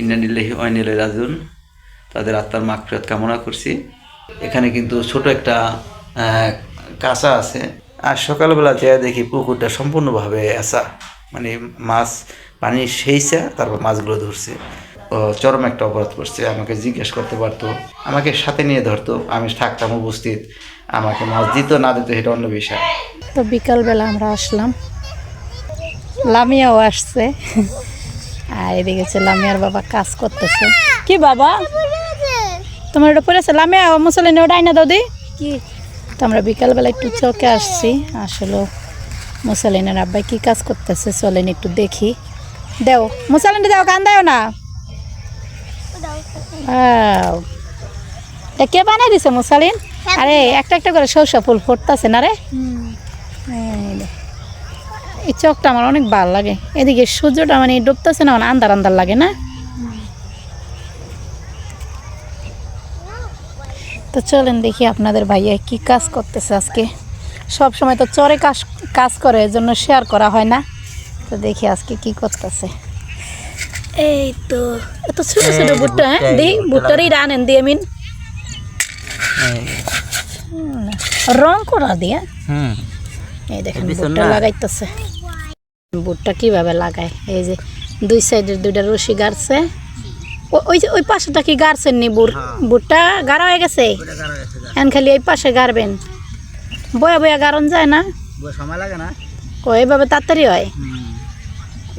ইন্নানিল্লাহি ওয়াইনিল রাজুন তাদের আত্মার মাকফিরাত কামনা করছি। এখানে কিন্তু ছোট একটা কাঁচা আছে। আর সকালবেলা যেয়ে দেখি পুকুরটা সম্পূর্ণভাবে আসা মানে মাছ, পানি সেইছে তারপর মাছগুলো ধরছে। ও চরম একটা অপরাধ করছে। আমাকে জিজ্ঞেস করতে পারতো। আমাকে সাথে নিয়ে ধরতো। আমি থাকতাম উপস্থিত। আমাকে মাছ দিত, না দিত এটা অন্য বিষয়। তো বিকালবেলা আমরা আসলাম। লামিয়াও আসছে। আর এদিকে হচ্ছে লামিয়ার বাবা কাজ করতেছে। কি বাবা? তোমার ওটা পড়েছে? লামিয়া মুসলিন ওটা আইনা দাও কি? তো আমরা বিকালবেলা একটু চকে আসছি। আসলে মুসালিনের আব্বাই কি কাজ করতেছে চলেন একটু দেখি। দেও মুসালিনটা দাও কান দেও না. এটা কে বানাই দিছে মুসালিন আরে একটা একটা করে সরষা ফুল ফুটতেছে না রে? এই চকটা আমার অনেক ভালো লাগে। এদিকে সূর্যটা মানে ডুবতেছে না মানে আন্দার আন্দার লাগে না? তো চলেন দেখি আপনাদের ভাইয়া কি কাজ করতেছে আজকে। সব সময় তো চরে কাজ কাজ করে এজন্য শেয়ার করা হয় না। তো দেখি আজকে কি করতেছে। এই তো এত ছোট ছোট ভুট্টা হ্যাঁ? দি ভুট্টারই রানেন দিয়ে মিন। রং করা দিয়ে। হুম। এই দেখেন ভুট্টা লাগাইতেছে। ভুট্টা কীভাবে লাগায়? এই যে দুই সাইডের দুইটা রশি গাড়ছে। ওই যে ওই পাশেটা কি গাড়ছেন নি বুট বুটটা গাড়া হয়ে গেছে? এখন খালি এই পাশে গাড়বেন। বয়া বয়া গাড়ন যায় না? সময় লাগে না? এইভাবে তাড়াতাড়ি হয়?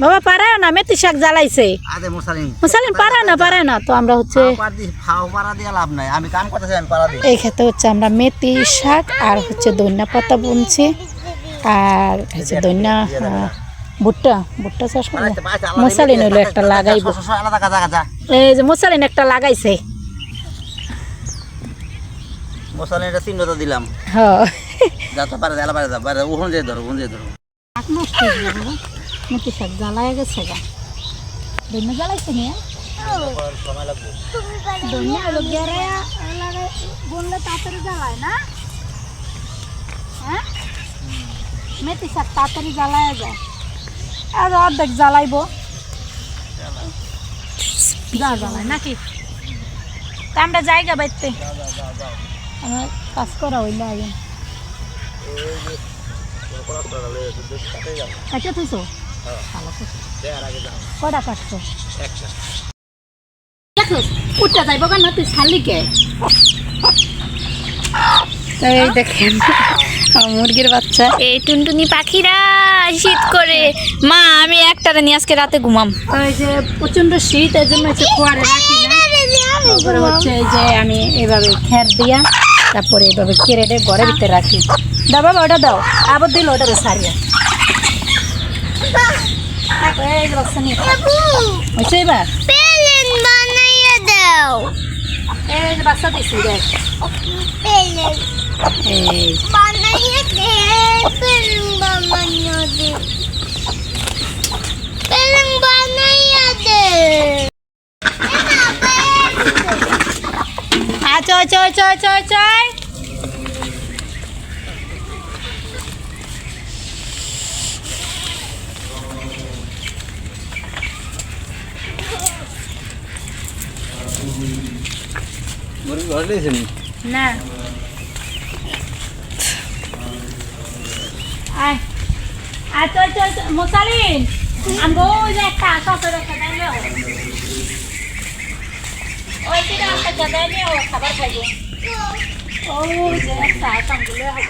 বাবা পারায় না মেথি শাক জ্বালাইছে। মুসালিম। পারায় না পারায় না তো আমরা হচ্ছে এই খেতে হচ্ছে আমরা মেথি শাক আর হচ্ছে ধনিয়া পাতা বুনছি। আর হচ্ছে ধনিয়া ভুট্টা ভুট্টা চাষ করব। মশালিন হইল একটা লাগাইবো। আলাদা কাজা কাজা এই যে মশালিন একটা লাগাইছে। এটা দিলাম। হ্যাঁ। যাতে পারে এলা পারে যা পারে ওখান যে ধরো ওখান যে ধরো। মেথি শাক জ্বালায় গেছে গা। ধনিয়া জ্বালাইছে নিয়ে ধনিয়া হলো গেরায়া লাগাই বুনলে তাড়াতাড়ি জ্বালায় না? হ্যাঁ? মেথি শাক তাড়াতাড়ি জ্বালায় যায়। আর অর্ধেক জ্বালাইবো। যা জ্বালায় নাকি? তা আমরা জায়গা বাইতে আমার কাজ করা হইলে আগে। ভালো করছ। কটা কাটছো? উঠতে যাইব কেন? তুই ছাড়লি কে? এই দেখেন মুরগির বাচ্চা। এই টুনটুনি পাখিরা শীত করে। মা আমি একটারে নিয়ে আজকে রাতে ঘুমাম। ওই যে প্রচণ্ড শীত এর জন্য হচ্ছে খোয়ারে রাখি না। তারপরে হচ্ছে এই যে আমি এভাবে খের দিয়া তারপরে এইভাবে কেড়ে দিয়ে ঘরের ভিতরে রাখি। দাও বাবা ওটা দাও। আবার দিল ওটারে সারিয়া এই হয়েছে এবার? বানাইয়া দাও। এই বাচ্চা দিছি দেখ। À chơi chơi chơi chơi chơi What are you doing? Nè. আয় আয় চল চল। মোসালিন আনব ওই যে একটা সসের একটা দেয় ওই দিকে একটা নিও, খাবার খাইবো ওই যে একটা সামগুলো হবে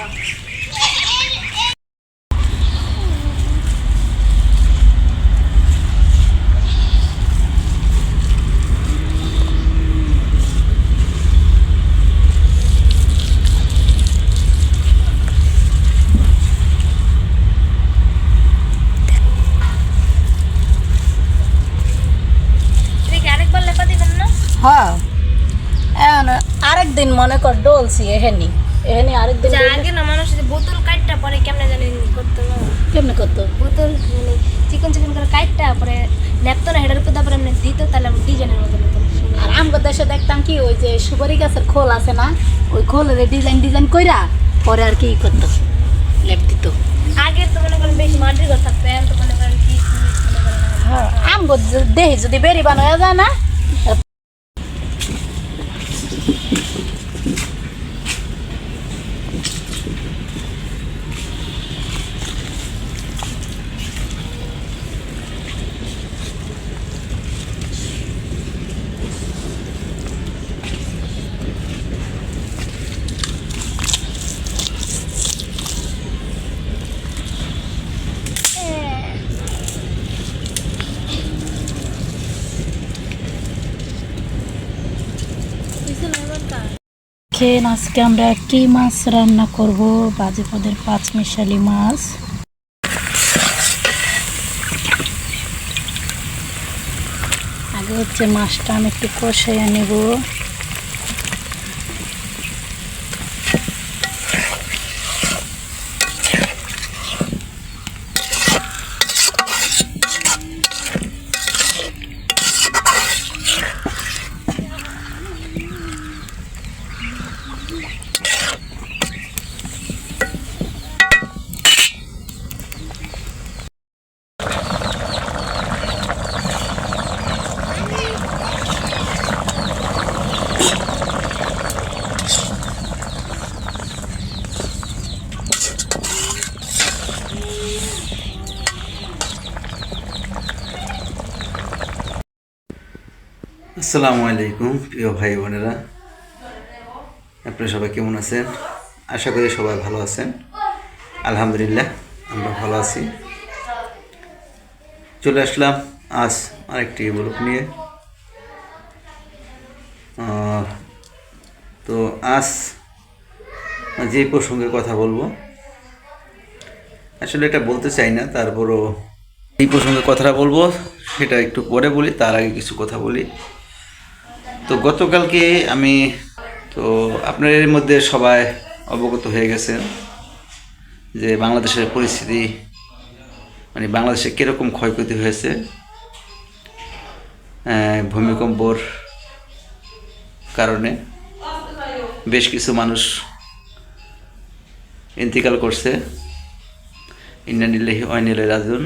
তুই আরেকবার লেখা দিবেন না হ্যাঁ এখন আরেকদিন মনে কর ডলছি এহেনি। এহেনি আরেকদিন আগে না মানুষ বোতল কাটটা পরে কেমনে জানি করতো। কেমনে করতো? বোতল মানে চিকন চিকন করে কাটটা পরে ন্যাপতো না হেডার উপর তারপরে এমনি দিত তাহলে আমি ডিজাইনের মতো আর আমগো দেশে দেখতাম কি ওই যে সুপারি গাছের খোল আছে না ওই খোলের ডিজাইন ডিজাইন কইরা পরে আর কি করতো লেপ দিত। আগে তো মনে করেন বেশি মাটির ঘর থাকতো এখন তো মনে করেন কি মনে হ্যাঁ আমগো দেহি যদি বেরি বানায় যায় না フフフ。খেন আজকে আমরা কি মাছ রান্না করব? বাজে পদের পাঁচ মিশালি মাছ। আগে হচ্ছে মাছটা আমি একটু কষাইয়া নেব। আসসালামু আলাইকুম, প্রিয় ভাই বোনেরা। আপনারা সবাই কেমন আছেন? আশা করি সবাই ভালো আছেন। আলহামদুলিল্লাহ, আমরা ভালো আছি। চলে আসলাম আজ আরেকটি ব্লক নিয়ে। তো আজ যে প্রসঙ্গে কথা বলব, আসলে এটা বলতে চাই না, তারপরও এই প্রসঙ্গে কথাটা বলব, সেটা একটু পরে বলি, তার আগে কিছু কথা বলি। তো গতকালকে আমি, তো আপনার এর মধ্যে সবাই অবগত হয়ে গেছেন যে বাংলাদেশের পরিস্থিতি মানে বাংলাদেশে কীরকম ক্ষয়ক্ষতি হয়েছে। ভূমিকম্পর কারণে বেশ কিছু মানুষ ইন্তিকাল করছে। ইন্ডিয়ান ইন্নানিল্লাহি অয়নিল রাজুন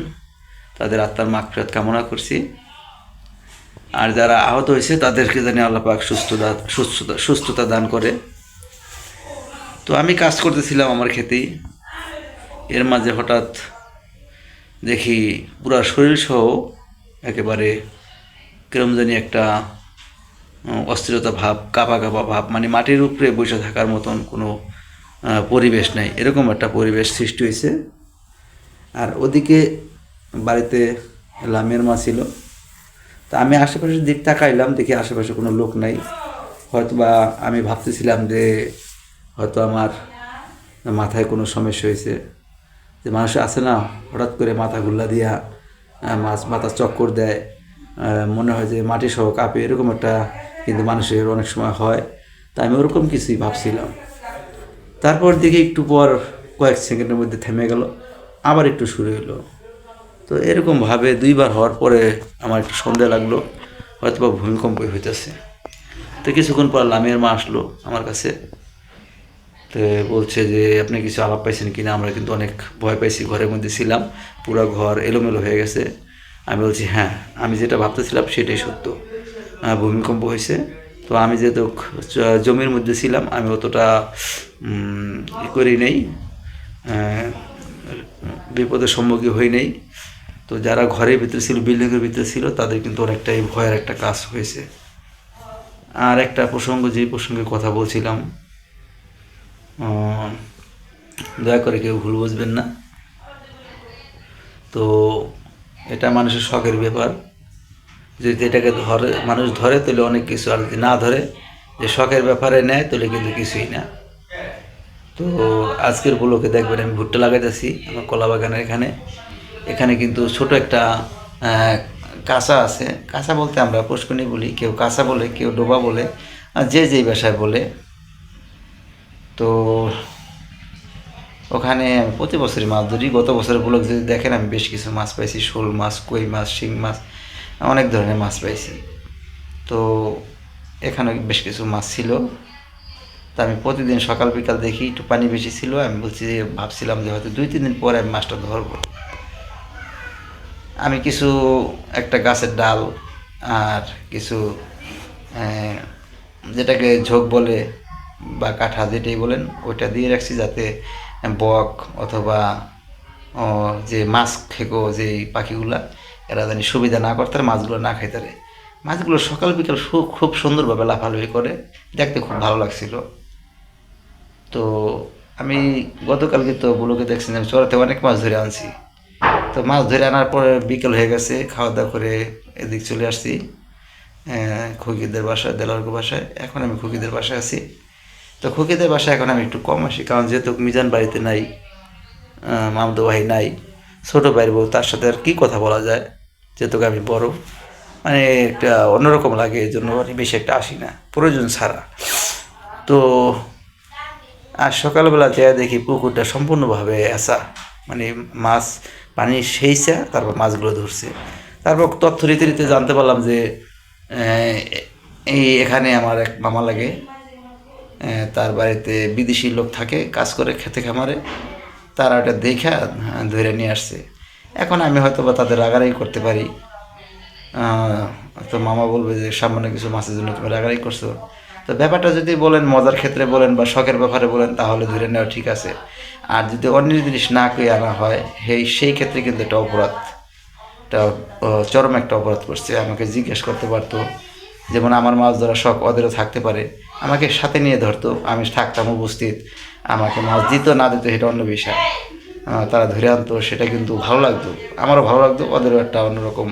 তাদের আত্মার মাকফিরাত কামনা করছি। আর যারা আহত হয়েছে, তাদেরকে জানি আল্লাহ পাক সুস্থতা সুস্থতা সুস্থতা দান করে। তো আমি কাজ করতেছিলাম আমার খেতেই। এর মাঝে হঠাৎ দেখি পুরা শরীর সহ একেবারে কিরম জানি একটা অস্থিরতা ভাব, কাঁপা কাঁপা ভাব মানে মাটির উপরে বসে থাকার মতন কোনো পরিবেশ নাই। এরকম একটা পরিবেশ সৃষ্টি হয়েছে। আর ওদিকে বাড়িতে লামের মা ছিল। তা আমি আশেপাশের দিক তাকাইলাম, দেখি আশেপাশে কোনো লোক নাই। হয়তো বা আমি ভাবতেছিলাম যে হয়তো আমার মাথায় কোনো সমস্যা হয়েছে। যে মানুষ আছে না, হঠাৎ করে মাথা গুল্লা দিয়া মাছ মাথা চক্কর দেয় মনে হয় যে মাটি সহ কাঁপে, এরকম একটা কিন্তু মানুষের অনেক সময় হয়। তা আমি ওরকম কিছুই ভাবছিলাম। তারপর দেখি একটু পর কয়েক সেকেন্ডের মধ্যে থেমে গেল, আবার একটু শুরু হলো। তো এরকমভাবে দুইবার হওয়ার পরে আমার একটু সন্দেহ লাগল হয়তো বা ভূমিকম্প হইতেছে। তো কিছুক্ষণ পর লামিয়ার মা আসলো আমার কাছে। তো বলছে যে, আপনি কিছু আলাপ পাইছেন কিনা? আমরা কিন্তু অনেক ভয় পাইছি, ঘরের মধ্যে ছিলাম, পুরো ঘর এলোমেলো হয়ে গেছে। আমি বলছি হ্যাঁ আমি যেটা ভাবতেছিলাম সেটাই সত্য। ভূমিকম্প হয়েছে। তো আমি যেহেতু জমির মধ্যে ছিলাম, আমি অতটা ই করি নেই বিপদের সম্মুখীন হই নেই। তো যারা ঘরের ভিতরে ছিল বিল্ডিংয়ের ভিতরে ছিল, তাদের কিন্তু অনেকটাই ভয়ের একটা কাজ হয়েছে। আর একটা প্রসঙ্গ, যে প্রসঙ্গে কথা বলছিলাম দয়া করে কেউ ভুল বুঝবেন না। তো এটা মানুষের শখের ব্যাপার। যদি এটাকে ধরে, মানুষ ধরে, তাহলে অনেক কিছু, আর যদি না ধরে, যে শখের ব্যাপারে নেয়, তাহলে কিন্তু কিছুই না। তো আজকের ব্লকে দেখবেন আমি ভুট্টা লাগাইতেছি, আমার কলা বাগানের এখানে। এখানে কিন্তু ছোট একটা কাঁচা আছে। কাঁচা বলতে আমরা পুষ্কনি বলি, কেউ কাঁচা বলে, কেউ ডোবা বলে যে যেই ভাষায় বলে। তো ওখানে আমি প্রতি বছরই মাছ ধরি। গত বছরের ব্লগ যদি দেখেন, আমি বেশ কিছু মাছ পাইছি, শোল মাছ, কই মাছ, শিং মাছ, অনেক ধরনের মাছ পাইছি। তো এখানে বেশ কিছু মাছ ছিল। তা আমি প্রতিদিন সকাল বিকাল দেখি, একটু পানি বেশি ছিল। আমি বলছি, ভাবছিলাম যে হয়তো দুই, তিন দিন পরে আমি মাছটা ধরবো। আমি কিছু একটা গাছের ডাল আর কিছু যেটাকে ঝোঁক বলে বা কাঠা যেটাই বলেন, ওইটা দিয়ে রাখছি যাতে বক অথবা যে মাছ খেকো, যে পাখিগুলা, এরা জানি সুবিধা না করতে মাছগুলো না খাইতে পারে। মাছগুলো সকাল বিকাল খুব সুন্দরভাবে লাফালাফি করে, দেখতে খুব ভালো লাগছিল। তো আমি গতকালকে তো বুলোকে দেখছি আমি চড়াতে অনেক মাছ ধরে আনছি। তো মাছ ধরে আনার পরে বিকেল হয়ে গেছে খাওয়া দাওয়া করে এদিক চলে আসছি খুকিদের বাসায়, দেলার্গ বাসায়। এখন আমি খুকিদের বাসায় আছি। তো খুকিদের বাসায় এখন আমি একটু কম আসি, কারণ যেহেতু মিজান বাড়িতে নাই মামদো ভাই নাই, ছোটো ভাইয়ের বউ, তার সাথে আর কী কথা বলা যায়? যেহেতু আমি বড় মানে একটা অন্যরকম লাগে, এই জন্য আমি বেশি একটা আসি না, প্রয়োজন ছাড়া। তো আর সকালবেলা যেয়ে দেখি পুকুরটা সম্পূর্ণভাবে আসা মানে মাছ পানি সেইছে তারপর মাছগুলো ধরছে। তারপর তথ্য রীতি রীতি জানতে পারলাম যে এই এখানে আমার এক মামা লাগে। তার বাড়িতে বিদেশি লোক থাকে, কাজ করে খেতে খামারে। তারা ওটা দেখা, ধরে নিয়ে আসছে। এখন আমি হয়তো বা তাদের রাগারাগি করতে পারি। তো মামা বলবে যে, সামান্য কিছু মাছের জন্য তুমি রাগারাগি করছ। তো ব্যাপারটা যদি বলেন, মজার ক্ষেত্রে বলেন বা শখের ব্যাপারে বলেন, তাহলে ধরে নেওয়া ঠিক আছে। আর যদি অন্য জিনিস না কই আনা হয়, সেই সেই ক্ষেত্রে কিন্তু এটা অপরাধ এটা চরম একটা অপরাধ করছে। আমাকে জিজ্ঞেস করতে পারতো, যেমন আমার মাছ ধরা শখ ওদেরও থাকতে পারে, আমাকে সাথে নিয়ে ধরতো, আমি থাকতাম উপস্থিত, আমাকে মাছ দিত, না দিত, সেটা অন্য বিষয়। তারা ধরে আনতো, সেটা কিন্তু ভালো লাগতো। আমারও ভালো লাগতো ওদেরও একটা অন্যরকম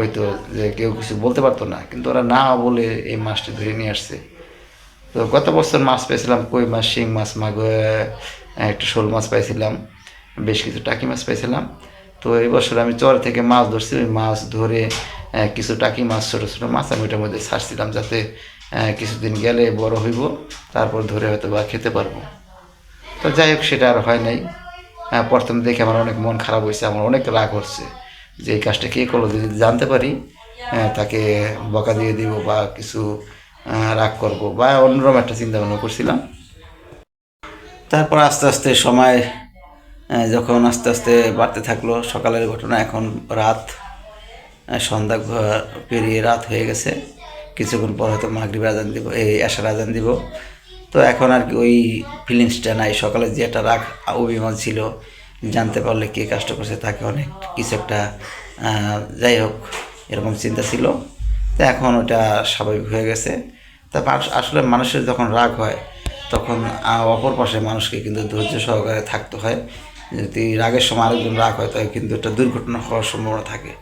ওই তো যে কেউ কিছু বলতে পারতো না, কিন্তু ওরা না বলে এই মাছটি ধরে নিয়ে আসছে। তো গত বছর মাছ পেয়েছিলাম কই মাছ, শিং মাছ মাগ একটা শোল মাছ পাইছিলাম, বেশ কিছু টাকি মাছ পাইছিলাম। তো এই বছর আমি চর থেকে মাছ ধরছি, ওই মাছ ধরে কিছু টাকি মাছ, ছোটো ছোটো মাছ আমি ওইটার মধ্যে ছাড়ছিলাম যাতে কিছুদিন গেলে বড় হইব, তারপর ধরে হয়তো বা খেতে পারব। তো যাই হোক, সেটা আর হয় নাই। প্রথম দেখে আমার অনেক মন খারাপ হয়েছে, আমার অনেক রাগ হচ্ছে। যে এই কাজটা কে করল যদি জানতে পারি আহ, তাকে বকা দিয়ে দিব বা কিছু রাগ করব বা অন্যরকম একটা চিন্তা ভাবনা করছিলাম। তারপর আস্তে আস্তে সময় যখন আস্তে আস্তে বাড়তে থাকল সকালের ঘটনা এখন রাত সন্ধ্যা পেরিয়ে রাত হয়ে গেছে। কিছুক্ষণ পর হয়তো মাগরিব আজান দিব এই আশার আজান দিব। তো এখন আর কি ওই ফিলিংসটা নাই। সকালে যে একটা রাগ অভিমান ছিল জানতে পারলে কে কাজটা করছে, তাকে অনেক কিছু একটা যাই হোক, এরকম চিন্তা ছিল। তো এখন ওটা স্বাভাবিক হয়ে গেছে। তা আসলে মানুষের যখন রাগ হয়, তখন অপর পাশে মানুষকে কিন্তু ধৈর্য সহকারে থাকতে হয়। যদি রাগের সময় আরেকজন রাগ হয়, তাহলে কিন্তু একটা দুর্ঘটনা হওয়ার সম্ভাবনা থাকে।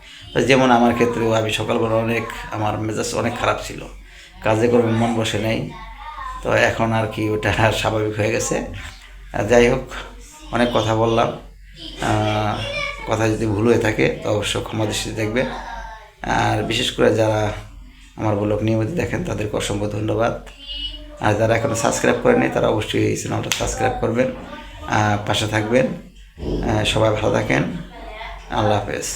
যেমন আমার ক্ষেত্রেও আমি সকালবেলা অনেক, আমার মেজাজ অনেক খারাপ ছিল। কাজে করে মন বসে নেই। তো এখন আর কি ওটা স্বাভাবিক হয়ে গেছে। যাই হোক, অনেক কথা বললাম। কথা যদি ভুল হয়ে থাকে, তো অবশ্য ক্ষমা দৃষ্টিতে দেখবে। আর বিশেষ করে যারা আমার ব্লগ নিয়মিত দেখেন, তাদেরকে অসংখ্য ধন্যবাদ। আর যারা এখনও সাবস্ক্রাইব করেনি তারা অবশ্যই এই চ্যানেলটা সাবস্ক্রাইব করবেন পাশে থাকবেন। সবাই ভালো থাকেন। আল্লাহ হাফেজ।